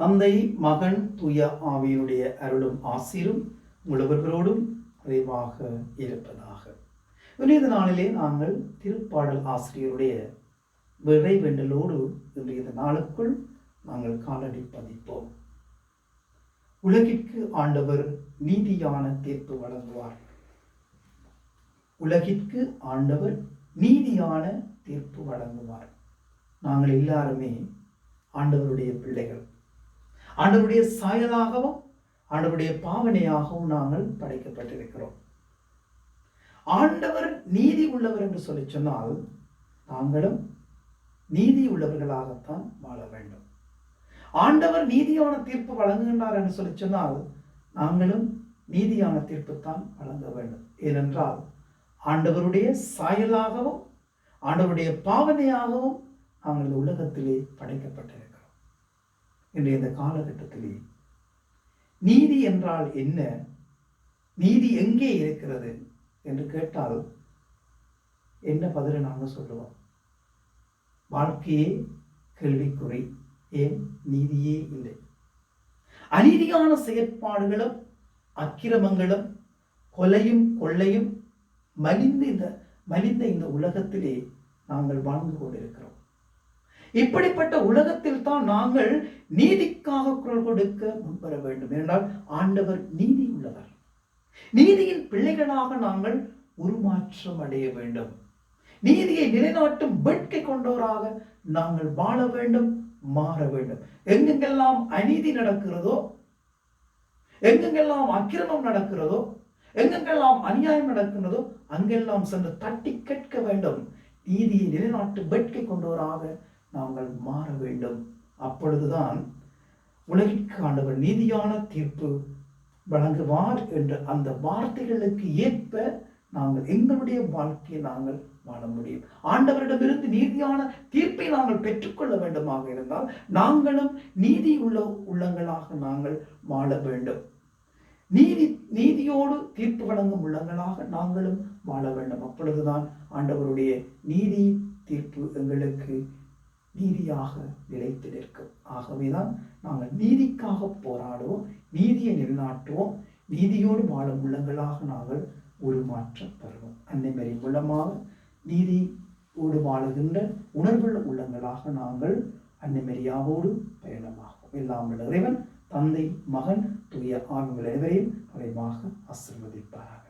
தந்தை மகன் தூய ஆவியுடைய அருளும் ஆசிரும் முழுவர்களோடும் நிறைவாக இருப்பதாக. இன்றைய நாளிலே நாங்கள் திருப்பாடல் ஆசிரியருடைய விரைவெண்டலோடு இன்றைய நாளுக்குள் நாங்கள் காலடி பதிப்போம். உலகிற்கு ஆண்டவர் நீதியான தீர்ப்பு வழங்குவார். உலகிற்கு ஆண்டவர் நீதியான தீர்ப்பு வழங்குவார். நாங்கள் எல்லாருமே ஆண்டவருடைய பிள்ளைகள். ஆண்டவருடைய சாயலாகவும் ஆண்டவருடைய பாவனையாகவும் நாங்கள் படைக்கப்பட்டிருக்கிறோம். ஆண்டவர் நீதி உள்ளவர் என்று சொல்லி சொன்னால் நாங்களும் நீதி உள்ளவர்களாகத்தான் வாழ வேண்டும். ஆண்டவர் நீதியான தீர்ப்பு வழங்குகின்றார் என்று சொல்லி சொன்னால் நாங்களும் நீதியான தீர்ப்புத்தான் வழங்க வேண்டும். ஏனென்றால் ஆண்டவருடைய சாயலாகவும் ஆண்டவருடைய பாவனையாகவும் நாங்கள் உலகத்திலே படைக்கப்பட்டிருக்கிறோம். இன்றைய இந்த காலகட்டத்திலே நீதி என்றால் என்ன? நீதி எங்கே இருக்கிறது? என்று கேட்டால் என்ன பதிலை நாங்கள் சொல்லுவோம்? வாழ்க்கையே கேள்விக்குறி ஏன் நீதியே இல்லை. அநீதியான செயற்பாடுகளும் அக்கிரமங்களும் கொலையும் கொள்ளையும் மலிந்த இந்த மலிந்த இந்த உலகத்திலே நாங்கள் வாழ்ந்து கொண்டிருக்கிறோம். இப்படிப்பட்ட உலகத்தில் தான் நாங்கள் நீதிக்காக குரல் கொடுக்க முன்வர வேண்டும். என்றால் ஆண்டவர் நீதி உள்ளவர் நீதியின் பிள்ளைகளாக நாங்கள் உருமாற்றம் அடைய வேண்டும். நீதியை நிலைநாட்டும் வேட்கை கொண்டோராக நாங்கள் வாழ வேண்டும் மாற வேண்டும். எங்கெங்கெல்லாம் அநீதி நடக்கிறதோ எங்கெங்கெல்லாம் அக்கிரமம் நடக்கிறதோ எங்கெங்கெல்லாம் அநியாயம் நடக்கிறதோ அங்கெல்லாம் சென்று தட்டி கேட்க வேண்டும். நீதியை நிலைநாட்டு வேட்கை கொண்டோராக நாங்கள் மாற வேண்டும். அப்பொழுதுதான் உலகிற்கு ஆண்டவர் நீதியான தீர்ப்பு வழங்குவார் என்ற அந்த வார்த்தைகளுக்கு ஏற்ப நாங்கள் எங்களுடைய வாழ்க்கையை நாங்கள் வாழ முடியும். ஆண்டவரிடமிருந்து நீதியான தீர்ப்பை நாங்கள் பெற்றுக்கொள்ள வேண்டுமாக இருந்தால் நாங்களும் நீதி உள்ள உள்ளங்களாக நாங்கள் வாழ வேண்டும். நீதி நீதியோடு தீர்ப்பு வழங்கும் உள்ளங்களாக நாங்களும் வாழ வேண்டும். அப்பொழுதுதான் ஆண்டவருடைய நீதி தீர்ப்பு எங்களுக்கு நீதியாக நிலைத்து நிற்கும் ஆகவேதான் நாங்கள் நீதிக்காக போராடுவோம் நீதியை நிலைநாட்டுவோம் நீதியோடு வாழும் உள்ளங்களாக நாங்கள் உருமாற்றப்படுவோம் அன்னை மாரி மூலமாக நீதியோடு வாழுகின்ற உணர்வுள்ள உள்ளங்களாக நாங்கள் அன்னை மரியாவோடு பயணமாகும். எல்லாம் இறைவன் தந்தை மகன் தூய ஆண்கள் அனைவரையும் நிறைவாக ஆசிர்வதிப்பார்